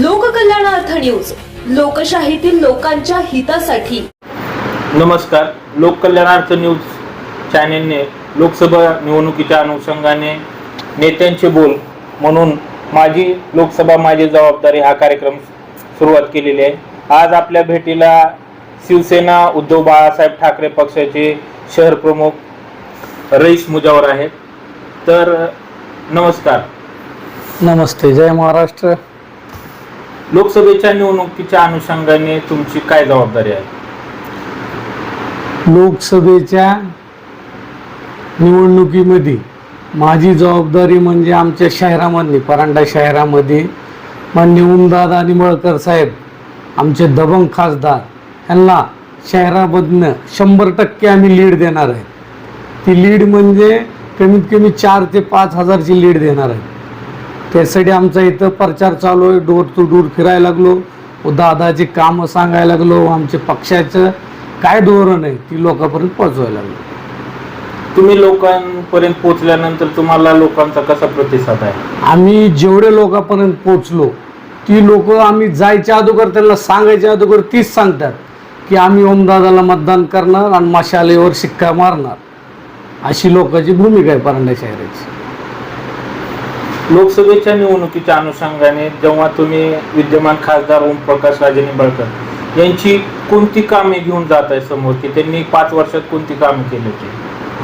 लोककल्याणार्थ news. लोकशाहीतील लोकांच्या हितासाठी. नमस्कार. लोककल्याणार्थ न्यूज चॅनेलने लोकसभा निवडणुकीच्या अनुषंगाने नेत्यांचे बोल म्हणून माझी लोकसभा माझी जबाबदारी हा कार्यक्रम सुरुवात केलेली आहे. आज आपल्या भेटीला शिवसेना उद्धव बाळासाहेब ठाकरे पक्षाचे शहर प्रमुख रईस मुजावर आहेत. तर नमस्कार. नमस्ते. जय महाराष्ट्र. लोकसभेच्या निवडणुकीच्या अनुषंगाने तुमची काय जबाबदारी आहे? लोकसभेच्या निवडणुकीमध्ये माझी जबाबदारी म्हणजे आमच्या शहरामधली परांडा शहरामध्ये मान्य उमदादा निंबळकर साहेब आमचे दबंग खासदार यांना शहरामधनं शंभर टक्के आम्ही लीड देणार आहे. ती लीड म्हणजे कमीत कमी चार ते पाच हजारची लीड देणार आहे. त्यासाठी आमचा इथं प्रचार चालू आहे. डोर टू डोर फिरायला लागलो. व दादाची कामं सांगायला लागलो. आमच्या पक्षाचं काय धोरण आहे ती लोकांपर्यंत पोहोचवायला लागलो. तुम्ही लोकांपर्यंत पोहोचल्यानंतर तुम्हाला लोकांचा कसा प्रतिसाद आहे? आम्ही जेवढे लोकांपर्यंत पोचलो ती लोक आम्ही जायच्या अगोदर त्यांना सांगायच्या अगोदर तीच सांगतात की आम्ही ओमदादाला मतदान करणार आणि मशालेवर शिक्का मारणार. अशी लोकांची भूमिका आहे परांडा शहराची. लोकसभेच्या निवडणुकीच्या अनुषंगाने जेव्हा तुम्ही विद्यमान खासदार ओमप्रकाश राजे निंबाळकर यांची कोणती कामे घेऊन जात आहे समोर की त्यांनी पाच वर्षात कोणती कामे केली होती?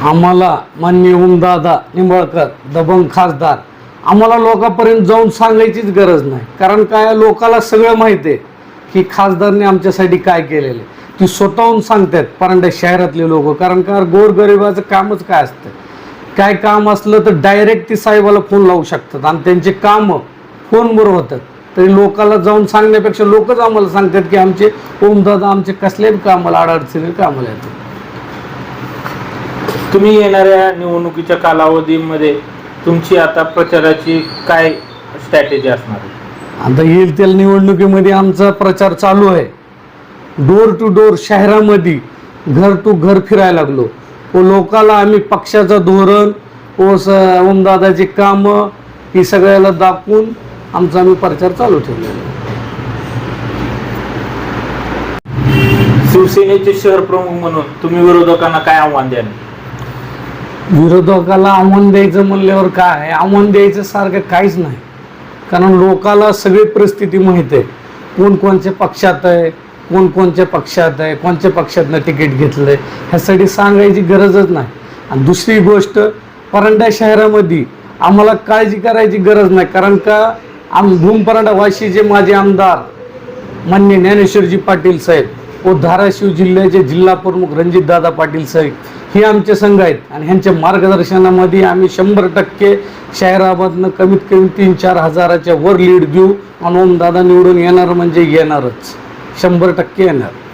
आम्हाला मान्य ओमदादा निंबाळकर दबंग खासदार आम्हाला लोकांपर्यंत जाऊन सांगायचीच गरज नाही. कारण काय लोकाला सगळं माहिती आहे की खासदारने आमच्यासाठी काय केलेलं आहे. ती स्वतःहून सांगतात परंड्या शहरातले लोक कारण का गोरगरिबाचं कामच काय असतं? काय काम असलं तर डायरेक्ट ती साहेबाला फोन लावू शकतात. आणि त्यांचे कामं फोनवर होतात. तरी लोकाला जाऊन सांगण्यापेक्षा लोकच आम्हाला सांगतात की आमचे ओमदादा आमचे कसल्याही कामाला अडचणी कामाला येतात तुम्ही येणाऱ्या निवडणुकीच्या कालावधीमध्ये तुमची आता प्रचाराची काय स्ट्रॅटेजी असणार आता येईल त्या निवडणुकीमध्ये आमचा प्रचार चालू आहे. डोर टू डोर शहरामध्ये घर टू घर फिरायला लागलो. व लोकाला आम्ही पक्षाचं धोरण व स ओमदादाची कामं ही सगळ्याला दाखवून आमचा आम्ही प्रचार चालू ठेवलेला. शिवसेनेचे शहर प्रमुख म्हणून तुम्ही विरोधकांना काय आव्हान द्याल? विरोधकाला आव्हान द्यायचं म्हणल्यावर काय आहे? आव्हान द्यायचं सारखं काहीच नाही. कारण लोकाला सगळी परिस्थिती माहीत आहे. कोण कोणत्या पक्षात आहे? कोण कोणत्या पक्षात आहे कोणत्या पक्षातनं तिकीट घेतलं आहे ह्यासाठी सांगायची गरजच नाही. आणि दुसरी गोष्ट परांडा शहरामध्ये आम्हाला काळजी करायची गरज नाही कारण का आम भूम परांडा वाशीचे माझे आमदार मान्य ज्ञानेश्वरजी पाटील साहेब व धाराशिव जिल्ह्याचे जिल्हा प्रमुख रणजितदादा पाटील साहेब हे आमचे संघ आहेत. आणि ह्यांच्या मार्गदर्शनामध्ये आम्ही शंभर टक्के शहरामधनं कमीत कमी तीन चार हजाराच्या वर लीड देऊ आणि ओमदादा निवडून येणार म्हणजे येणारच. शंभर टक्के येणार.